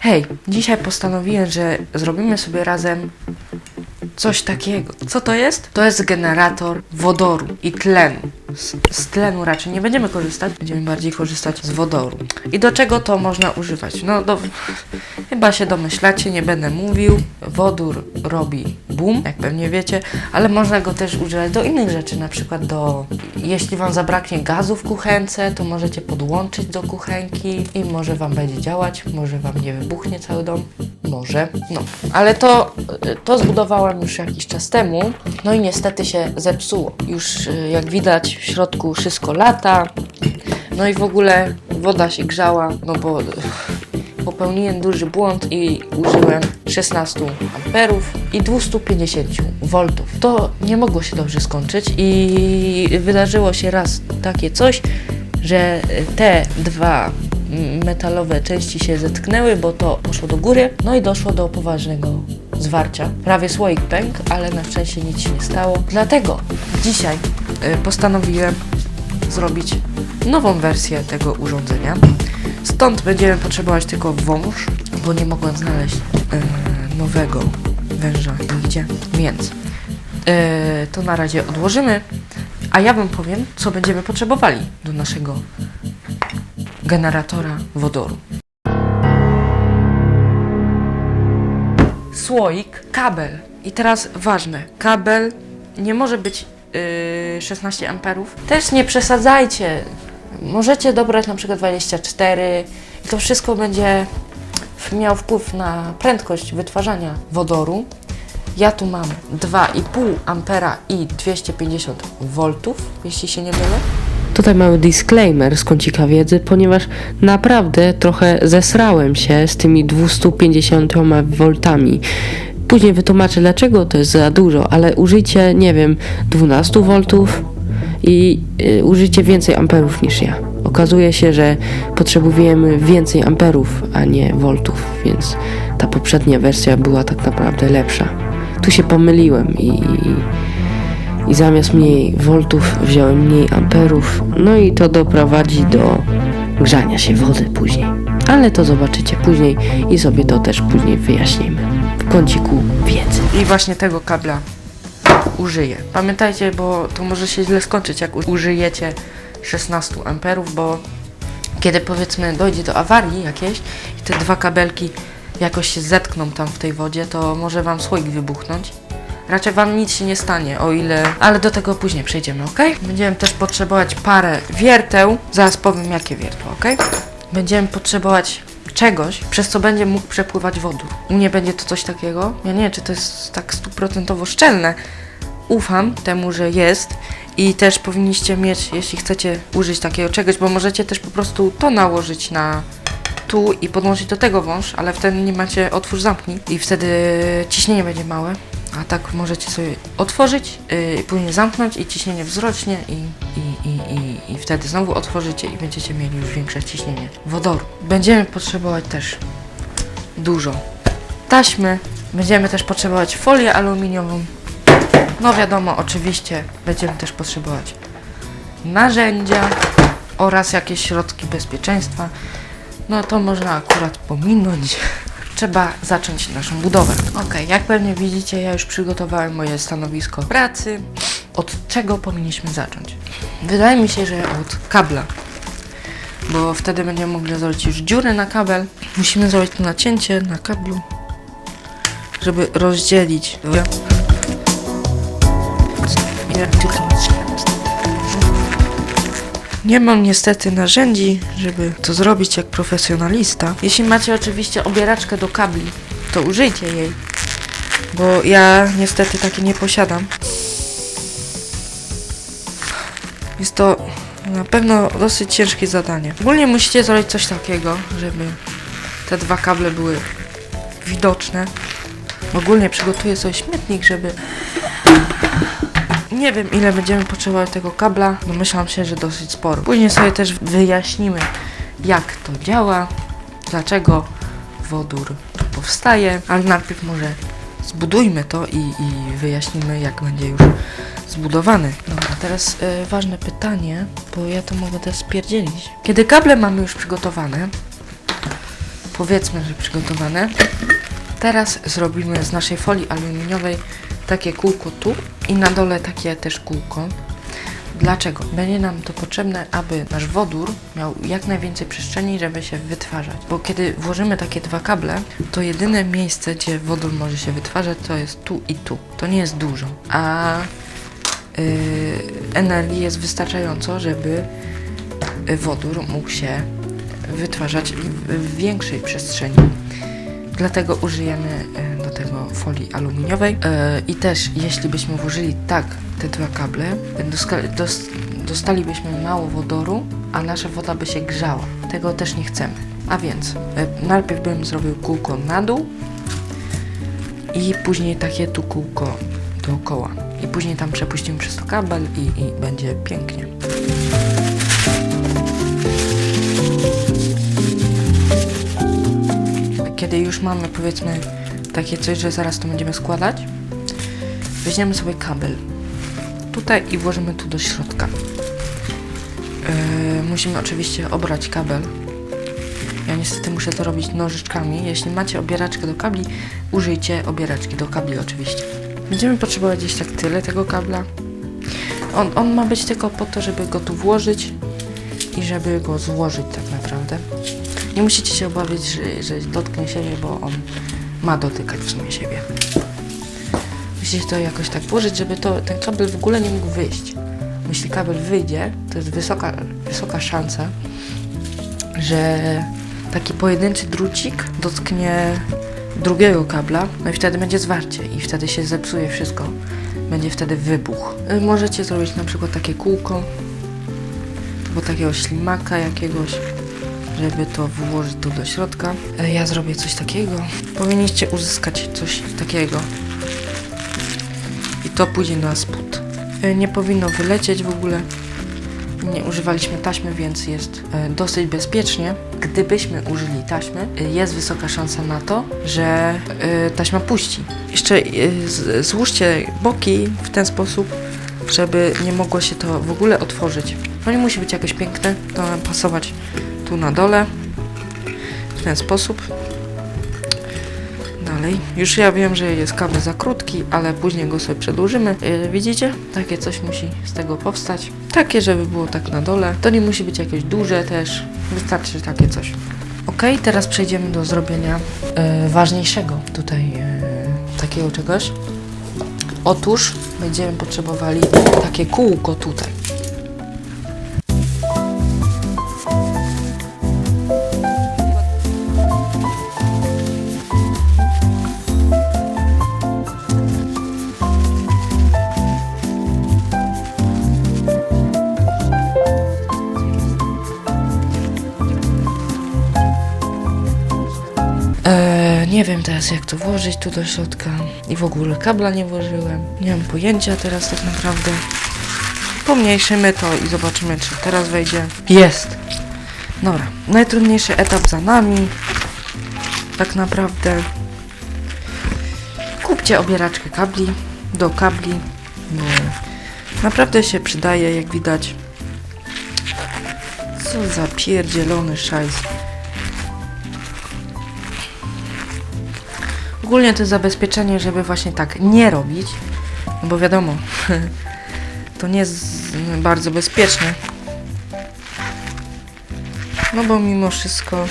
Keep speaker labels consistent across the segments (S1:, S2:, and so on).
S1: Hej, dzisiaj postanowiłem, że zrobimy sobie razem coś takiego. Co to jest? To jest generator wodoru i tlenu. Z, z tlenu raczej nie będziemy korzystać, będziemy bardziej korzystać z wodoru. I do czego to można używać? No, do, chyba się domyślacie, nie będę mówił. Wodór robi boom, jak pewnie wiecie, ale można go też używać do innych rzeczy, na przykład do, jeśli Wam zabraknie gazu w kuchence, to możecie podłączyć do kuchenki i może Wam będzie działać, może Wam nie wybuchnie cały dom, może, no. Ale to, to zbudowałam już jakiś czas temu, no i niestety się zepsuło. Już y, jak widać w środku wszystko lata, no i w ogóle woda się grzała, no bo popełniłem duży błąd i użyłem 16 amperów i 250 voltów. To nie mogło się dobrze skończyć i wydarzyło się raz takie coś, że te dwa metalowe części się zetknęły, bo to poszło do góry, no i doszło do poważnego zwarcia. Prawie słoik pękł, ale na szczęście nic się nie stało. Dlatego dzisiaj y, postanowiłem zrobić nową wersję tego urządzenia. Stąd będziemy potrzebować tylko wąż, bo nie mogłem znaleźć e, nowego węża nigdzie, więc e, to na razie odłożymy, a ja wam powiem, co będziemy potrzebowali do naszego generatora wodoru. Słoik, kabel. I teraz ważne, kabel nie może być yy, 16 amperów. Też nie przesadzajcie. Możecie dobrać na przykład 24 i to wszystko będzie miał wpływ na prędkość wytwarzania wodoru. Ja tu mam 2,5 ampera i 250 voltów, jeśli się nie mylę.
S2: Tutaj mały disclaimer z kącika wiedzy, ponieważ naprawdę trochę zesrałem się z tymi 250 voltami. Później wytłumaczę dlaczego to jest za dużo, ale użyjcie, nie wiem, 12 voltów i y, użyjcie więcej amperów niż ja. Okazuje się, że potrzebujemy więcej amperów, a nie voltów, więc ta poprzednia wersja była tak naprawdę lepsza. Tu się pomyliłem i, i i zamiast mniej voltów wziąłem mniej amperów, no i to doprowadzi do grzania się wody później. Ale to zobaczycie później i sobie to też później wyjaśnimy w kąciku wiedzy.
S1: I właśnie tego kabla użyję. Pamiętajcie, bo to może się źle skończyć, jak użyjecie 16 amperów, bo kiedy powiedzmy dojdzie do awarii jakiejś i te dwa kabelki jakoś się zetkną tam w tej wodzie, to może wam słoik wybuchnąć. Raczej wam nic się nie stanie, o ile... Ale do tego później przejdziemy, ok? Będziemy też potrzebować parę wierteł. Zaraz powiem, jakie wiertła, ok? Będziemy potrzebować czegoś, przez co będzie mógł przepływać wodór. U mnie będzie to coś takiego. Ja nie wiem, czy to jest tak stuprocentowo szczelne. Ufam temu, że jest i też powinniście mieć, jeśli chcecie użyć takiego czegoś, bo możecie też po prostu to nałożyć na tu i podłączyć do tego wąż, ale wtedy nie macie otwórz zamknij i wtedy ciśnienie będzie małe. A tak możecie sobie otworzyć, yy, później zamknąć i ciśnienie wzrośnie i, i, i, i, i wtedy znowu otworzycie i będziecie mieli już większe ciśnienie wodoru. Będziemy potrzebować też dużo taśmy, będziemy też potrzebować folię aluminiową. No wiadomo, oczywiście będziemy też potrzebować narzędzia oraz jakieś środki bezpieczeństwa. No to można akurat pominąć. Trzeba zacząć naszą budowę. Ok, jak pewnie widzicie, ja już przygotowałem moje stanowisko pracy. Od czego powinniśmy zacząć? Wydaje mi się, że od kabla. Bo wtedy będziemy mogli zrobić już dziurę na kabel. Musimy zrobić to nacięcie na kablu, żeby rozdzielić. Nie mam niestety narzędzi, żeby to zrobić jak profesjonalista. Jeśli macie oczywiście obieraczkę do kabli, to użyjcie jej. Bo ja niestety takiej nie posiadam. Jest to na pewno dosyć ciężkie zadanie. Ogólnie musicie zrobić coś takiego, żeby te dwa kable były widoczne. Ogólnie przygotuję sobie śmietnik, żeby nie wiem ile będziemy potrzebować tego kabla, domyślam się, że dosyć sporo. Później sobie też wyjaśnimy jak to działa, dlaczego wodór powstaje, ale najpierw może zbudujmy to i, i wyjaśnimy jak będzie już zbudowany. Dobra, teraz e, ważne pytanie, bo ja to mogę też spierdzielić. Kiedy kable mamy już przygotowane, powiedzmy, że przygotowane. Teraz zrobimy z naszej folii aluminiowej takie kółko tu i na dole takie też kółko. Dlaczego? Będzie nam to potrzebne, aby nasz wodór miał jak najwięcej przestrzeni, żeby się wytwarzać. Bo kiedy włożymy takie dwa kable, to jedyne miejsce, gdzie wodór może się wytwarzać, to jest tu i tu. To nie jest dużo. A yy, energii jest wystarczająco, żeby y, wodór mógł się wytwarzać w, w większej przestrzeni. Dlatego użyjemy do tego folii aluminiowej. E, I też, jeśli byśmy włożyli tak te dwa kable, dostalibyśmy mało wodoru, a nasza woda by się grzała. Tego też nie chcemy. A więc, e, najpierw bym zrobił kółko na dół i później takie tu kółko dookoła. I później tam przepuścimy przez to kabel i, i będzie pięknie. Kiedy już mamy powiedzmy takie coś, że zaraz to będziemy składać, weźmiemy sobie kabel tutaj i włożymy tu do środka. Yy, musimy oczywiście obrać kabel. Ja niestety muszę to robić nożyczkami. Jeśli macie obieraczkę do kabli, użyjcie obieraczki do kabli oczywiście. Będziemy potrzebować gdzieś tak tyle tego kabla. On, on ma być tylko po to, żeby go tu włożyć i żeby go złożyć tak naprawdę. Nie musicie się obawiać, że, że dotknie siebie, bo on ma dotykać w sumie siebie. Musicie to jakoś tak włożyć, żeby to, ten kabel w ogóle nie mógł wyjść. Jeśli kabel wyjdzie, to jest wysoka, wysoka szansa, że taki pojedynczy drucik dotknie drugiego kabla, no i wtedy będzie zwarcie i wtedy się zepsuje wszystko. Będzie wtedy wybuch. Y, Możecie zrobić na przykład takie kółko, albo takiego ślimaka jakiegoś, żeby to włożyć tu do środka. E, Ja zrobię coś takiego. Powinniście uzyskać coś takiego. I to pójdzie na spód. E, Nie powinno wylecieć w ogóle. Nie używaliśmy taśmy, więc jest e, dosyć bezpiecznie. Gdybyśmy użyli taśmy, jest wysoka szansa na to, że taśma puści. Jeszcze złóżcie boki w ten sposób, żeby nie mogło się to w ogóle otworzyć. No nie musi być jakoś piękne, to pasować tu na dole w ten sposób. Dalej. Już ja wiem, że jest kabel za krótki, ale później go sobie przedłużymy. Yy, widzicie? Takie coś musi z tego powstać. Takie, żeby było tak na dole. To nie musi być jakieś duże też. Wystarczy takie coś. Ok, teraz przejdziemy do zrobienia yy, ważniejszego tutaj yy, takiego czegoś. Otóż będziemy potrzebowali takie kółko tutaj. Wiem teraz jak to włożyć tu do środka i w ogóle kabla nie włożyłem. Nie mam pojęcia teraz tak naprawdę. Pomniejszymy to i zobaczymy czy teraz wejdzie. Jest! Dobra, najtrudniejszy etap za nami. Tak naprawdę. Kupcie obieraczkę kabli do kabli. No, naprawdę się przydaje jak widać. Co za pierdzielony szajs. Ogólnie to jest zabezpieczenie, żeby właśnie tak nie robić, no bo wiadomo, to nie jest bardzo bezpieczne. No bo mimo wszystko,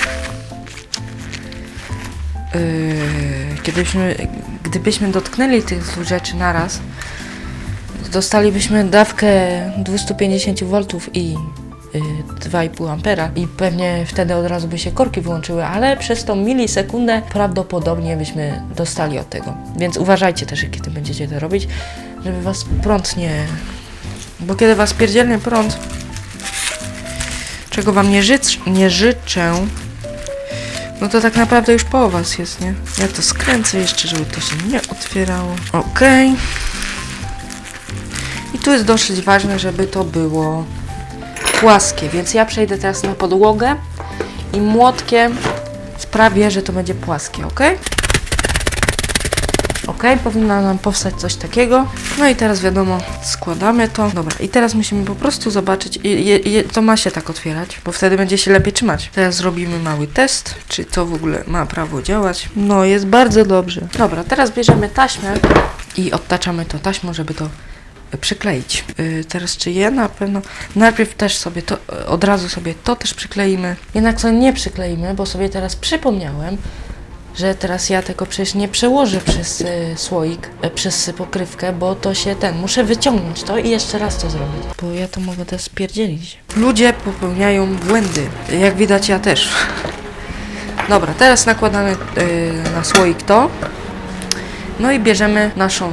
S1: yy, kiedybyśmy, gdybyśmy dotknęli tych dwóch rzeczy naraz, dostalibyśmy dawkę 250 V i 2,5 ampera i pewnie wtedy od razu by się korki wyłączyły, ale przez tą milisekundę prawdopodobnie byśmy dostali od tego. Więc uważajcie też, kiedy będziecie to robić, żeby was prąd nie... Bo kiedy was pierdzielnie prąd, czego wam nie, życz, nie życzę, no to tak naprawdę już po was jest, nie? Ja to skręcę jeszcze, żeby to się nie otwierało. Okej. I tu jest dosyć ważne, żeby to było płaskie, więc ja przejdę teraz na podłogę i młotkiem sprawię, że to będzie płaskie, ok? Ok, powinno nam powstać coś takiego. No i teraz wiadomo, składamy to. Dobra, i teraz musimy po prostu zobaczyć, i, i, i to ma się tak otwierać, bo wtedy będzie się lepiej trzymać. Teraz zrobimy mały test, czy to w ogóle ma prawo działać. No, jest bardzo dobrze. Dobra, teraz bierzemy taśmę i odtaczamy to taśmą, żeby to przykleić. Yy, teraz czy je? Na pewno. Najpierw też sobie to, yy, od razu sobie to też przykleimy. Jednak to nie przykleimy, bo sobie teraz przypomniałem, że teraz ja tego przecież nie przełożę przez y, słoik, y, przez pokrywkę, bo to się ten, muszę wyciągnąć to i jeszcze raz to zrobić, bo ja to mogę też spierdzielić. Ludzie popełniają błędy, jak widać ja też. Dobra, teraz nakładamy y, na słoik to. No i bierzemy naszą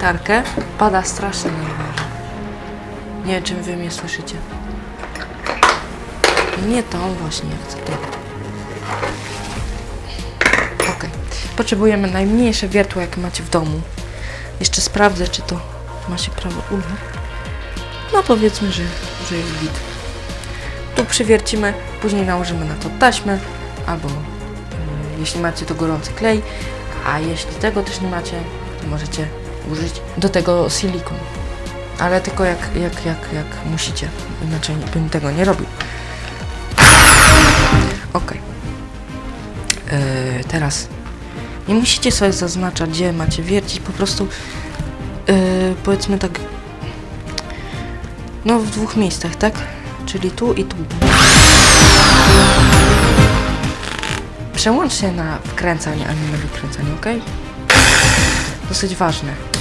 S1: wiertarkę. Pada strasznie rowerze. Nie wiem, czy wy mnie słyszycie. Nie to właśnie, chcę to. Okej. Potrzebujemy najmniejsze wiertło, jakie macie w domu. Jeszcze sprawdzę, czy to ma się prawo uda. No powiedzmy, że, że jest git. Tu przywiercimy, później nałożymy na to taśmę, albo y, jeśli macie to gorący klej, a jeśli tego też nie macie, to możecie użyć do tego silikon. Ale tylko jak, jak, jak, jak musicie, inaczej bym tego nie robił. Ok. Yy, teraz nie musicie sobie zaznaczać, gdzie macie wiercić, po prostu yy, powiedzmy tak, no w dwóch miejscach, tak? Czyli tu i tu. Przełącz się na wkręcanie, a nie na wykręcanie, ok? Dosyć ważne.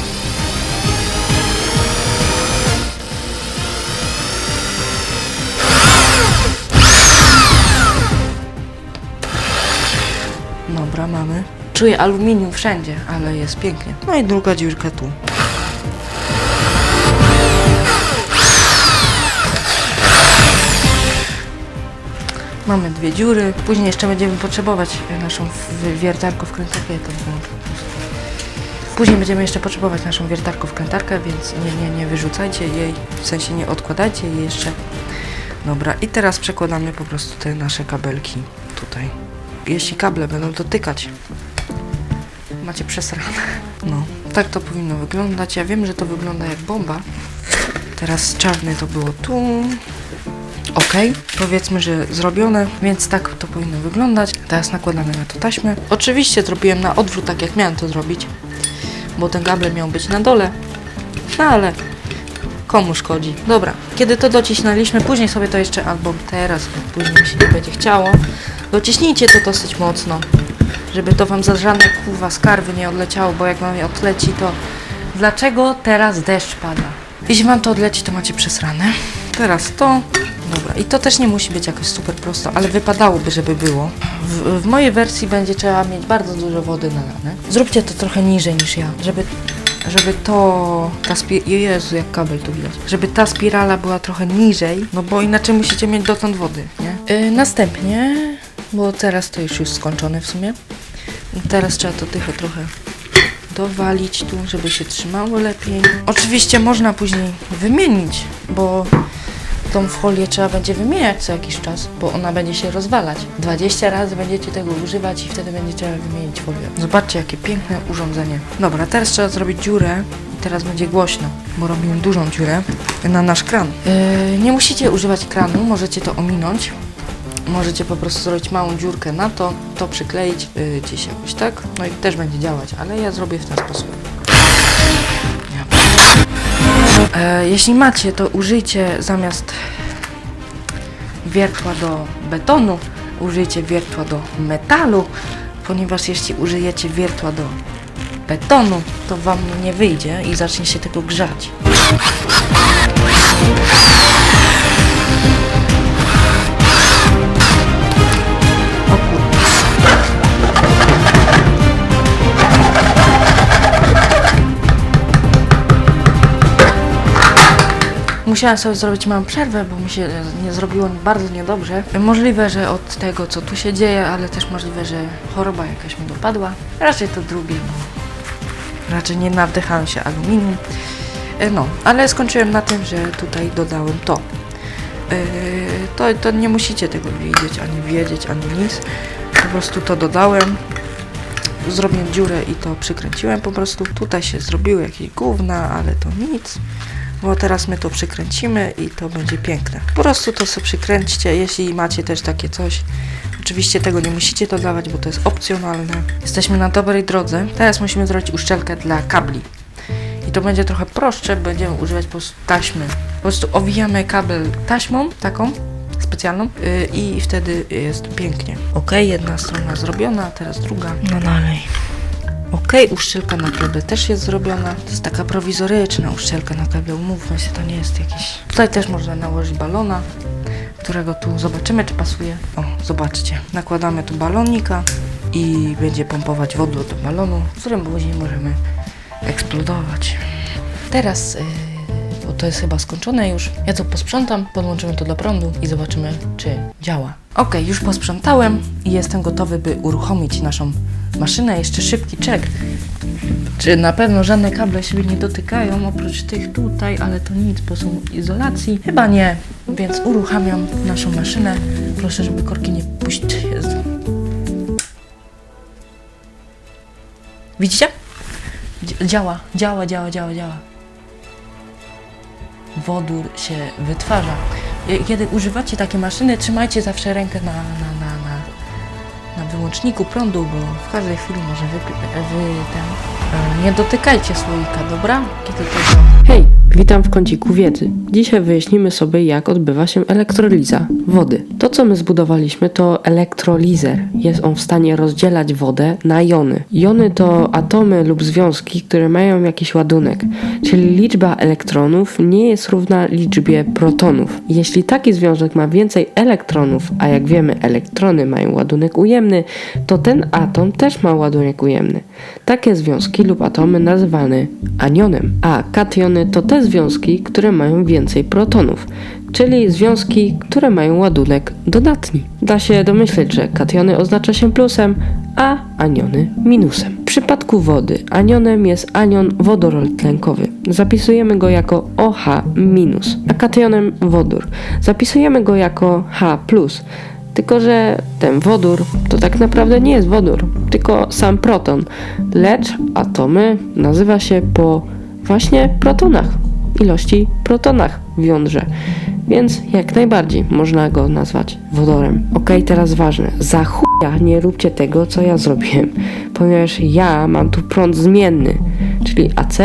S1: Dobra, mamy. Czuję aluminium wszędzie, ale jest pięknie. No i druga dziurka tu. Mamy dwie dziury. Później jeszcze będziemy potrzebować e, naszą wiertarkę wkrętarkę. Ja. Później będziemy jeszcze potrzebować naszą wiertarkę wkrętarkę, więc nie, nie, nie wyrzucajcie jej, w sensie nie odkładajcie jej jeszcze. Dobra, i teraz przekładamy po prostu te nasze kabelki tutaj. Jeśli kable będą dotykać, macie przesrane. No, tak to powinno wyglądać. Ja wiem, że to wygląda jak bomba. Teraz czarny to było tu. Ok, powiedzmy, że zrobione, więc tak to powinno wyglądać. Teraz nakładamy na to taśmę. Oczywiście zrobiłem na odwrót, tak jak miałem to zrobić, bo ten gable miał być na dole. No ale komu szkodzi? Dobra, kiedy to docisnęliśmy, później sobie to jeszcze, albo teraz, bo później się nie będzie chciało, dociśnijcie to dosyć mocno, żeby to wam za żadne kurwa skarwy nie odleciało, bo jak wam odleci, to dlaczego teraz deszcz pada? Jeśli wam to odleci, to macie przesrane. Teraz to. Dobra, i to też nie musi być jakoś super prosto, ale wypadałoby, żeby było. W, w mojej wersji będzie trzeba mieć bardzo dużo wody nalane. Zróbcie to trochę niżej niż ja, żeby, żeby to, ta Jezu, jak kabel tu widać, żeby ta spirala była trochę niżej, no bo inaczej musicie mieć dotąd wody, nie? Yy, następnie, bo teraz to już już skończone w sumie, teraz trzeba to tycho trochę dowalić tu, żeby się trzymało lepiej. Oczywiście można później wymienić, bo tą folię trzeba będzie wymieniać co jakiś czas, bo ona będzie się rozwalać. 20 razy będziecie tego używać i wtedy będzie trzeba wymienić folię. Zobaczcie, jakie piękne urządzenie. Dobra, teraz trzeba zrobić dziurę i teraz będzie głośno, bo robimy dużą dziurę na nasz kran. Yy, nie musicie używać kranu, możecie to ominąć. Możecie po prostu zrobić małą dziurkę na to, to przykleić yy, gdzieś jakoś, tak? No i też będzie działać, ale ja zrobię w ten sposób. E, jeśli macie, to użyjcie zamiast wiertła do betonu, użyjcie wiertła do metalu, ponieważ jeśli użyjecie wiertła do betonu, to wam nie wyjdzie i zacznie się tego grzać. Musiałam sobie zrobić małą przerwę, bo mi się e, nie zrobiło bardzo niedobrze. Możliwe, że od tego, co tu się dzieje, ale też możliwe, że choroba jakaś mi dopadła. Raczej to drugie, bo raczej nie nawdychałam się aluminium. E, No, ale skończyłem na tym, że tutaj dodałem to. E, To, to nie musicie tego widzieć, ani wiedzieć, ani nic. Po prostu to dodałem. zrobiłem dziurę i to przykręciłem po prostu. Tutaj się zrobiły jakieś gówna, ale to nic. Bo teraz my to przykręcimy i to będzie piękne. Po prostu to sobie przykręćcie, jeśli macie też takie coś. Oczywiście tego nie musicie dodawać, bo to jest opcjonalne. Jesteśmy na dobrej drodze. Teraz musimy zrobić uszczelkę dla kabli. I to będzie trochę prostsze, będziemy używać po prostu taśmy. Po prostu owijamy kabel taśmą taką specjalną yy, i wtedy jest pięknie. Ok, jedna strona zrobiona, teraz druga. No dalej. Ok, uszczelka na kable też jest zrobiona. To jest taka prowizoryczna uszczelka na kable, umówmy się, to nie jest jakiś... Tutaj też można nałożyć balona, którego tu zobaczymy, czy pasuje. O, zobaczcie. Nakładamy tu balonika i będzie pompować wodę do balonu, którym później możemy eksplodować. Teraz, yy, to jest chyba skończone już, ja to posprzątam, podłączymy to do prądu i zobaczymy, czy działa. Ok, już posprzątałem i jestem gotowy, by uruchomić naszą maszynę. Jeszcze szybki czek. Czy na pewno żadne kable siebie nie dotykają, oprócz tych tutaj, ale to nic, bo są izolacji. Chyba nie, więc uruchamiam naszą maszynę. Proszę, żeby korki nie puścić. Jezu. Widzicie? Dzi- Działa, działa, działa, działa, działa. Wodór się wytwarza. Je- Kiedy używacie takiej maszyny, trzymajcie zawsze rękę na, na, na, na, na wyłączniku prądu, bo w każdej chwili może wy, wy ten, e, nie dotykajcie słoika, dobra? Kiedy działa.
S2: Hej, witam w kąciku wiedzy. Dzisiaj wyjaśnimy sobie, jak odbywa się elektroliza wody. To, co my zbudowaliśmy, to elektrolizer. Jest on w stanie rozdzielać wodę na jony. Jony to atomy lub związki, które mają jakiś ładunek, czyli liczba elektronów nie jest równa liczbie protonów. Jeśli taki związek ma więcej elektronów, a jak wiemy, elektrony mają ładunek ujemny, to ten atom też ma ładunek ujemny. Takie związki lub atomy nazywane anionem, a kationy to te związki, które mają więcej protonów, czyli związki, które mają ładunek dodatni. Da się domyśleć, że kationy oznacza się plusem, a aniony minusem. W przypadku wody anionem jest anion wodorol tlenkowy. Zapisujemy go jako OH a kationem wodór. Zapisujemy go jako H. Tylko, że ten wodór to tak naprawdę nie jest wodór, tylko sam proton, lecz atomy nazywa się po właśnie protonach, ilości protonach w jądrze. Więc jak najbardziej można go nazwać wodorem. Ok, teraz ważne, za chuja nie róbcie tego, co ja zrobiłem, ponieważ ja mam tu prąd zmienny, czyli AC,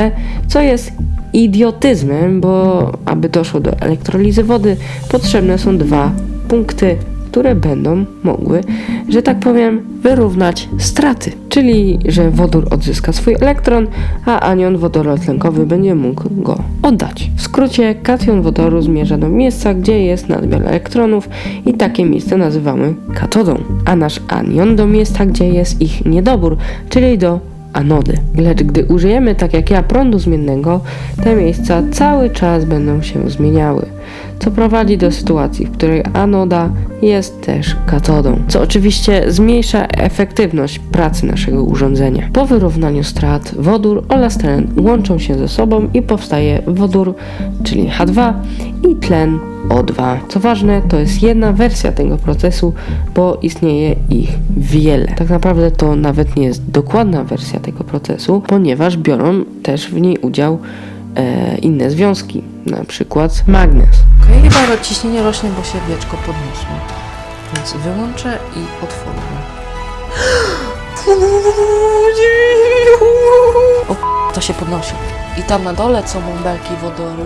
S2: co jest idiotyzmem, bo aby doszło do elektrolizy wody, potrzebne są dwa punkty które będą mogły, że tak powiem, wyrównać straty. Czyli, że wodór odzyska swój elektron, a anion wodorotlenkowy będzie mógł go oddać. W skrócie, kation wodoru zmierza do miejsca, gdzie jest nadmiar elektronów i takie miejsce nazywamy katodą, a nasz anion do miejsca, gdzie jest ich niedobór, czyli do anody. Lecz gdy użyjemy, tak jak ja, prądu zmiennego, te miejsca cały czas będą się zmieniały, co prowadzi do sytuacji, w której anoda jest też katodą, co oczywiście zmniejsza efektywność pracy naszego urządzenia. Po wyrównaniu strat wodór oraz tlen łączą się ze sobą i powstaje wodór, czyli H2 i tlen O2. Co ważne, to jest jedna wersja tego procesu, bo istnieje ich wiele. Tak naprawdę to nawet nie jest dokładna wersja tego procesu, ponieważ biorą też w niej udział e, inne związki, na przykład magnez.
S1: Ok, chyba ciśnienie rośnie, bo się wieczko podniosło. Więc wyłączę i otworzę. O, to się podnosi. I tam na dole są bąbelki wodoru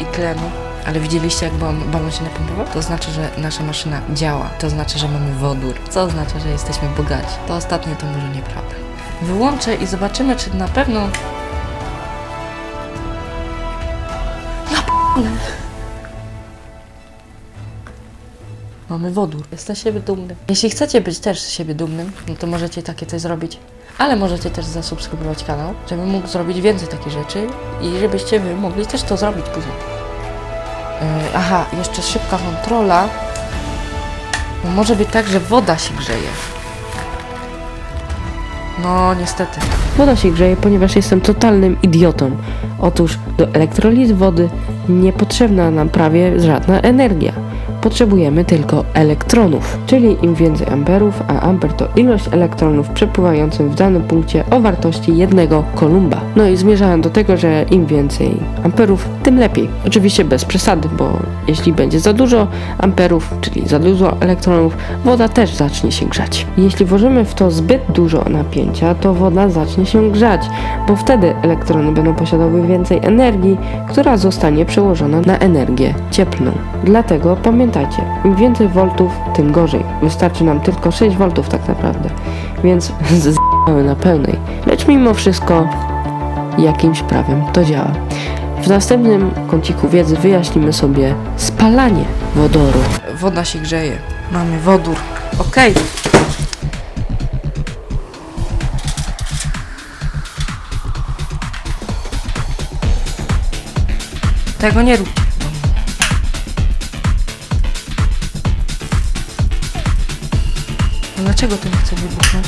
S1: i tlenu. Ale widzieliście, jak balon się napompował? To znaczy, że nasza maszyna działa. To znaczy, że mamy wodór. Co oznacza, że jesteśmy bogaci. To ostatnie to może nieprawda. Wyłączę i zobaczymy, czy na pewno... Mamy wodór. Jestem z siebie dumny. Jeśli chcecie być też z siebie dumnym, no to możecie takie coś zrobić. Ale możecie też zasubskrybować kanał, żebym mógł zrobić więcej takich rzeczy i żebyście wy mogli też to zrobić później. Yy, aha, jeszcze szybka kontrola. No może być tak, że woda się grzeje. No, niestety.
S2: Woda się grzeje, ponieważ jestem totalnym idiotą. Otóż do elektrolizy wody niepotrzebna nam prawie żadna energia. Potrzebujemy tylko elektronów, czyli im więcej amperów, a amper to ilość elektronów przepływających w danym punkcie o wartości jednego kolumba. No i zmierzałem do tego, że im więcej amperów, tym lepiej. Oczywiście bez przesady, bo jeśli będzie za dużo amperów, czyli za dużo elektronów, woda też zacznie się grzać. Jeśli włożymy w to zbyt dużo napięcia, to woda zacznie się grzać, bo wtedy elektrony będą posiadały więcej energii, która zostanie przełożona na energię cieplną. Dlatego pamiętajcie, im więcej voltów, tym gorzej. Wystarczy nam tylko 6 voltów tak naprawdę, więc z***amy na pełnej. Lecz mimo wszystko jakimś prawem to działa. W następnym kąciku wiedzy wyjaśnimy sobie spalanie wodoru.
S1: Woda się grzeje. Mamy wodór. Okej. Tego nie róbcie. Dlaczego nie chce wybuchnąć?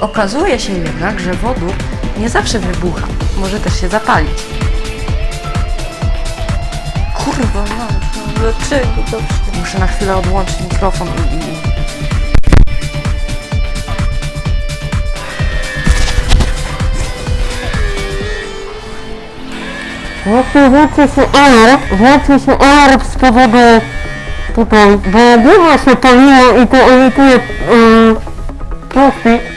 S1: Okazuje się jednak, że wodór nie zawsze wybucha. Może też się zapalić. Kurwa, mam, no dlaczego zawsze? Muszę na chwilę odłączyć mikrofon i...
S3: Właśnie włączy się alarm, włączy się alarm z powodu tutaj, bo głowa się paliła i to emituje yy, plastik.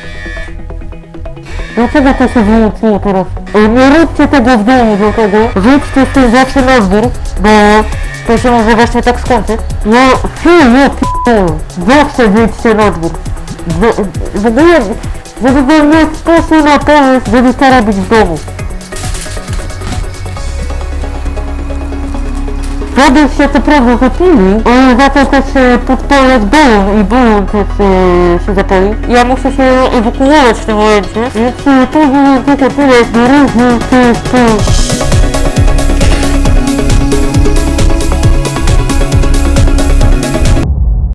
S3: Dlaczego to się wyłączyło teraz? Yy, nie róbcie tego w domu, dlatego wyjdźcie z tym zawsze na dwór, bo to się może właśnie tak skończyć. No, fy, nie zawsze wyjdźcie na dwór. W, w ogóle, żeby wam nie sposób na pomysł, żeby to robić w domu. Wody się co prawda zapili, ale za to też e, podpalać balon i balon też e, się zapali. Ja muszę się ewakuować w tym momencie, więc e, to było tylko tyle z różnych tych